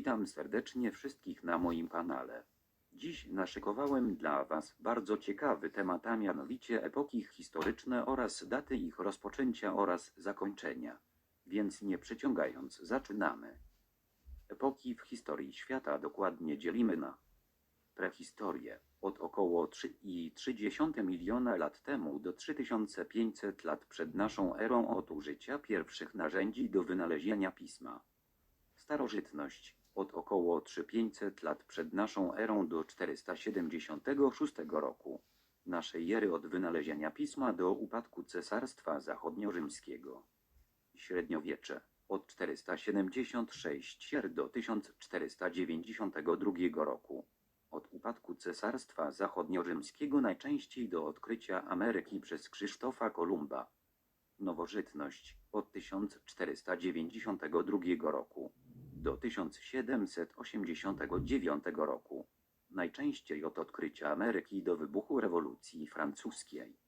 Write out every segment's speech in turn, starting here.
Witam serdecznie wszystkich na moim kanale. Dziś naszykowałem dla Was bardzo ciekawy temat, a mianowicie epoki historyczne oraz daty ich rozpoczęcia oraz zakończenia. Więc nie przeciągając, zaczynamy. Epoki w historii świata dokładnie dzielimy na prehistorię od około 3,3 miliona lat temu do 3500 lat przed naszą erą od użycia pierwszych narzędzi do wynalezienia pisma. Starożytność od około 3500 lat przed naszą erą do 476 roku naszej ery od wynalezienia pisma do upadku Cesarstwa Zachodnio-Rzymskiego. Średniowiecze od 476 do 1492 roku. Od upadku Cesarstwa Zachodnio-Rzymskiego najczęściej do odkrycia Ameryki przez Krzysztofa Kolumba. Nowożytność od 1492 roku do 1789 roku. Najczęściej od odkrycia Ameryki do wybuchu rewolucji francuskiej.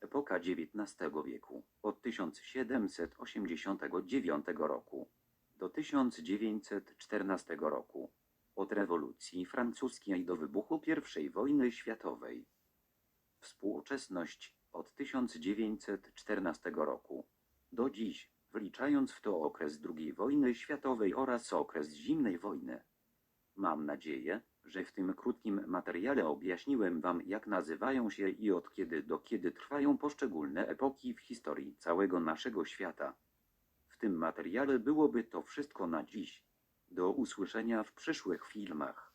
Epoka XIX wieku od 1789 roku do 1914 roku. Od rewolucji francuskiej do wybuchu I wojny światowej. Współczesność od 1914 roku do dziś, wliczając w to okres II wojny światowej oraz okres zimnej wojny. Mam nadzieję, że w tym krótkim materiale objaśniłem Wam, jak nazywają się i od kiedy do kiedy trwają poszczególne epoki w historii całego naszego świata. W tym materiale byłoby to wszystko na dziś. Do usłyszenia w przyszłych filmach.